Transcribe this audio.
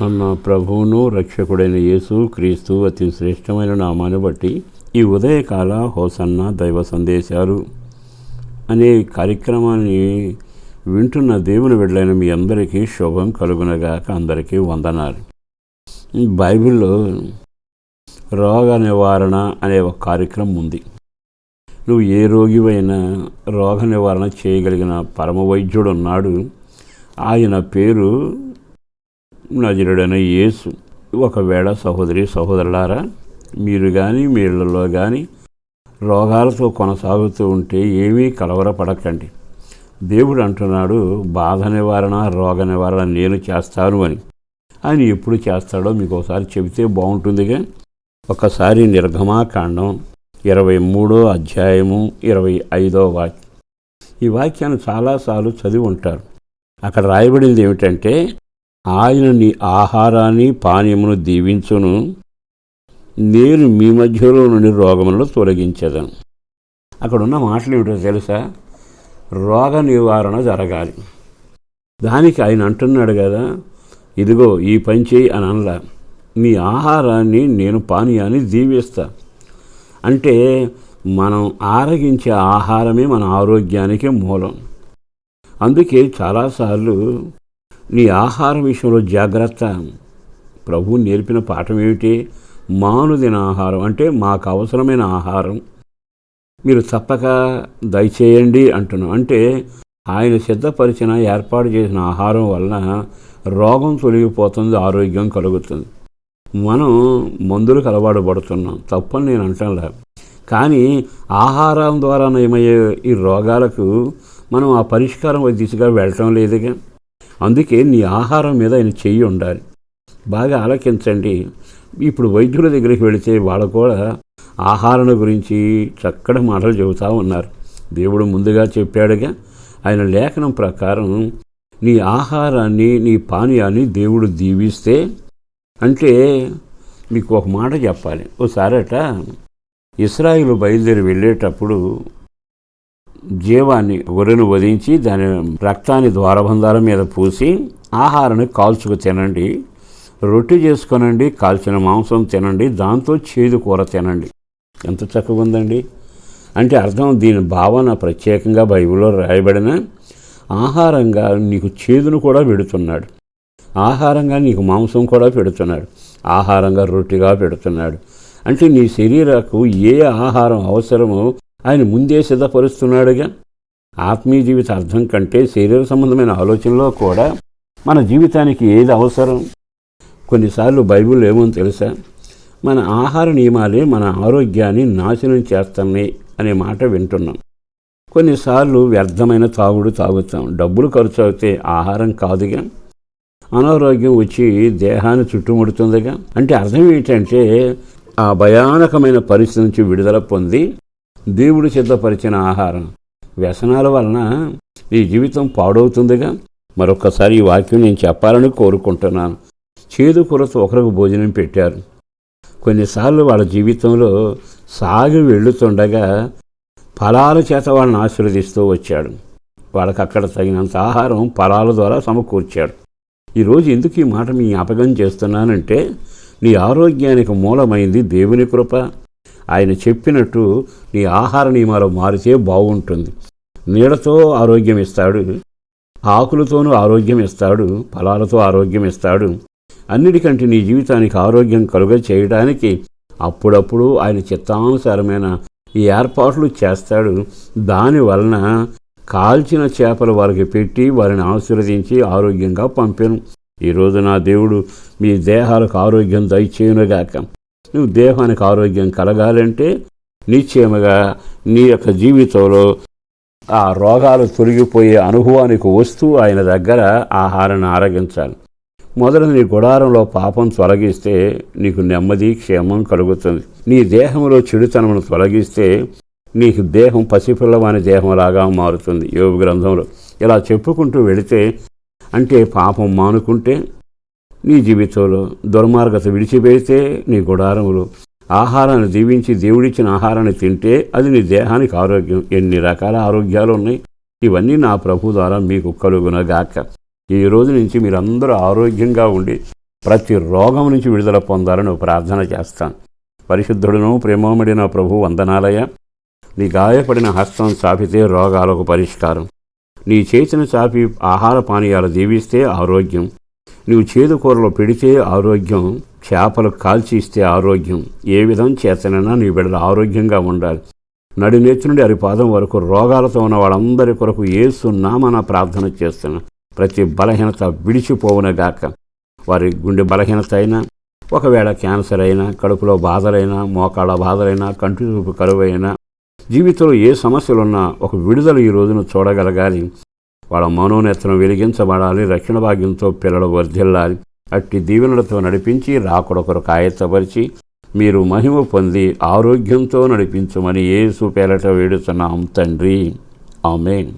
మన ప్రభువును రక్షకుడైన యేసు క్రీస్తు అతి శ్రేష్టమైన నామాన్ని బట్టి ఈ ఉదయకాల హోసన్న దైవ సందేశాలు అనే కార్యక్రమాన్ని వింటున్న దేవుని వెళ్ళైన మీ అందరికీ శుభం కలుగునగాక అందరికీ వందనాలు. బైబిల్లో రోగ నివారణ అనే ఒక కార్యక్రమం ఉంది. నువ్వు ఏ రోగివైనా రోగ నివారణ చేయగలిగిన పరమ వైద్యుడు ఉన్నాడు. ఆయన పేరు నజరుడైన యేసు. ఒకవేళ సహోదరి సహోదరులారా మీరు కానీ మీ ఇళ్ళలో కానీ రోగాలతో కొనసాగుతూ ఉంటే ఏమీ కలవరపడకండి. దేవుడు అంటున్నాడు బాధ నివారణ రోగ నివారణ నేను చేస్తాను అని. ఆయన ఎప్పుడు చేస్తాడో మీకు ఒకసారి చెబితే బాగుంటుందిగా. ఒకసారి నిర్గమాకాండం ఇరవై మూడో అధ్యాయము ఇరవై ఐదో వాక్యం. ఈ వాక్యాన్ని చాలాసార్లు చదివి ఉంటారు. అక్కడ రాయబడింది ఏమిటంటే ఆయన నీ ఆహారాన్ని పానీయమును దీవించును. నేను మీ మధ్యలో నుండి రోగములను తొలగించదను. అక్కడున్న మాటలు ఏమిటో తెలుసా? రోగ నివారణ జరగాలి. దానికి ఆయన అంటున్నాడు కదా ఇదిగో ఈ పని చేయి అని అనలా. నీ ఆహారాన్ని నేను పానీయాన్ని దీవిస్తా. అంటే మనం ఆరగించే ఆహారమే మన ఆరోగ్యానికి మూలం. అందుకే చాలాసార్లు నీ ఆహారం విషయంలో జాగ్రత్త. ప్రభు నేర్పిన పాఠం ఏమిటి? మానుదిన ఆహారం అంటే మాకు అవసరమైన ఆహారం. మీరు తప్పక దయచేయండి అంటున్నాం. అంటే ఆయన సిద్ధపరిచిన ఏర్పాటు చేసిన ఆహారం వలన రోగం తొలగిపోతుంది ఆరోగ్యం కలుగుతుంది. మనం మందులకు అలవాటు పడుతున్నాం. తప్పని నేను అంటంలా. కానీ ఆహారం ద్వారా నయమయ్యే ఈ రోగాలకు మనం ఆ పరిష్కారం దిశగా వెళ్ళటం లేదుగా. అందుకే నీ ఆహారం మీద ఆయన చెయ్యి ఉండాలి. బాగా ఆలకించండి ఇప్పుడు వైద్యుల దగ్గరికి వెళితే వాళ్ళు కూడా ఆహారం గురించి చక్కటి మాటలు చెబుతూ ఉన్నారు. దేవుడు ముందుగా చెప్పాడుగా ఆయన లేఖనం ప్రకారం నీ ఆహారాన్ని నీ పానీయాన్ని దేవుడు దీవిస్తే అంటే మీకు ఒక మాట చెప్పాలి. ఓసారట ఇస్రాయిల్ బయలుదేరి వెళ్ళేటప్పుడు జీవాన్ని గొర్రెను వధించి దాని రక్తాన్ని ద్వారబంధాల మీద పూసి ఆహారాన్ని కాల్చుకు తినండి. రొట్టె చేసుకొనండి కాల్చిన మాంసం తినండి దాంతో చేదు కూర తినండి. ఎంత చక్కగా ఉందండి. అంటే అర్థం దీని భావన ప్రత్యేకంగా బైబిల్లో రాయబడిన ఆహారంగా నీకు చేదును కూడా పెడుతున్నాడు. ఆహారంగా నీకు మాంసం కూడా పెడుతున్నాడు. ఆహారంగా రొట్టెగా పెడుతున్నాడు. అంటే నీ శరీరకు ఏ ఆహారం అవసరమో ఆయన ముందే సిద్ధపరుస్తున్నాడుగా. ఆత్మీయ జీవిత అర్థం కంటే శరీర సంబంధమైన ఆలోచనలో కూడా మన జీవితానికి ఏది అవసరం? కొన్నిసార్లు బైబిల్ ఏమో తెలుసా? మన ఆహార నియమాలే మన ఆరోగ్యాన్ని నాశనం చేస్తున్నాయి అనే మాట వింటున్నాం. కొన్నిసార్లు వ్యర్థమైన తాగుడు తాగుతాం. డబ్బులు ఖర్చు అవుతే ఆహారం కాదుగా. అనారోగ్యం వచ్చి దేహాన్ని చుట్టుముడుతుందిగా. అంటే అర్థం ఏంటంటే ఆ భయానకమైన పరిస్థితి నుంచి విడుదల పొంది దేవుడు సిద్ధపరిచిన ఆహారం. వ్యసనాల వలన ఈ జీవితం పాడవుతుందిగా. మరొకసారి ఈ వాక్యం నేను చెప్పాలని కోరుకుంటున్నాను. చేదు కొరత ఒకరికి భోజనం పెట్టారు. కొన్నిసార్లు వాళ్ళ జీవితంలో సాగి వెళ్తుండగా ఫలాల చేత వాళ్ళని ఆశీర్వదిస్తూ వచ్చాడు. వాళ్ళకి అక్కడ తగినంత ఆహారం ఫలాల ద్వారా సమకూర్చాడు. ఈరోజు ఎందుకు ఈ మాట మీ జ్ఞాపకం చేస్తున్నానంటే నీ ఆరోగ్యానికి మూలమైంది దేవుని కృప. ఆయన చెప్పినట్టు నీ ఆహార నియమాలు మారితే బాగుంటుంది. నీడతో ఆరోగ్యం ఇస్తాడు. ఆకులతోనూ ఆరోగ్యం ఇస్తాడు. ఫలాలతో ఆరోగ్యం ఇస్తాడు. అన్నిటికంటే నీ జీవితానికి ఆరోగ్యం కలుగ చేయడానికి అప్పుడప్పుడు ఆయన చిత్తానుసారమైన ఈ ఏర్పాట్లు చేస్తాడు. దాని వలన కాల్చిన చేపలు వారికి పెట్టి వారిని ఆశీర్వదించి ఆరోగ్యంగా పంపాను. ఈరోజు నా దేవుడు మీ దేహాలకు ఆరోగ్యం దయచేయునుగాక. నువ్వు దేహానికి ఆరోగ్యం కలగాలంటే నిశ్చయముగా నీ యొక్క జీవితంలో ఆ రోగాలు తొలగిపోయే అనుభవానికి వస్తూ ఆయన దగ్గర ఆహారాన్ని ఆరగించాలి. మొదట నీ గుడారంలో పాపం తొలగిస్తే నీకు నెమ్మది క్షేమం కలుగుతుంది. నీ దేహంలో చెడుతనమును తొలగిస్తే నీకు దేహం పసిపిల్లవాని దేహంలాగా మారుతుంది. యోగ గ్రంథంలో ఇలా చెప్పుకుంటూ వెళితే అంటే పాపం మానుకుంటే నీ జీవితంలో దుర్మార్గత విడిచిపెడితే నీ గుడారములు. ఆహారాన్ని దీవించి దేవుడిచ్చిన ఆహారాన్ని తింటే అది నీ దేహానికి ఆరోగ్యం. ఎన్ని రకాల ఆరోగ్యాలు ఉన్నాయి ఇవన్నీ నా ప్రభు ద్వారా మీకు కలుగునగాక. ఈ రోజు నుంచి మీరందరూ ఆరోగ్యంగా ఉండి ప్రతి రోగం నుంచి విడుదల పొందాలని ప్రార్థన చేస్తాను. పరిశుద్ధుడును ప్రేమమడిన ప్రభు వందనాలయ నీ గాయపడిన హస్తం చాపితే రోగాలకు పరిష్కారం. నీ చేతిని చాపి ఆహార పానీయాలు దీవిస్తే ఆరోగ్యం. నీవు చేదు కూరలో పెడితే ఆరోగ్యం చేపలు కాల్చి ఇస్తే ఆరోగ్యం. ఏ విధం చేతనైనా నీ బిడ్డలు ఆరోగ్యంగా ఉండాలి. నడి నేతి నుండి అరిపాదం వరకు రోగాలతో ఉన్న వాళ్ళందరి కొరకు ఏసున్నామన ప్రార్థన చేస్తున్నా. ప్రతి బలహీనత విడిచిపోవునగాక వారి గుండె బలహీనత అయినా ఒకవేళ క్యాన్సర్ అయినా కడుపులో బాధలైనా మోకాళ్ళ బాధలైనా కంటి చూపు కరువైనా జీవితంలో ఏ సమస్యలున్నా ఒక విడుదల ఈ రోజున చూడగలగాలి. వాళ్ళ మనోనేత్రం వెలిగించబడాలి రక్షణ భాగ్యంతో పిల్లలు వర్ధిల్లాలి. అట్టి దీవెనలతో నడిపించి రాకొడొకరు కాయత్తపరిచి మీరు మహిమ పొంది ఆరోగ్యంతో నడిపించమని ఏసు పేరట వేడుతున్నాం తండ్రి. ఆమెన్.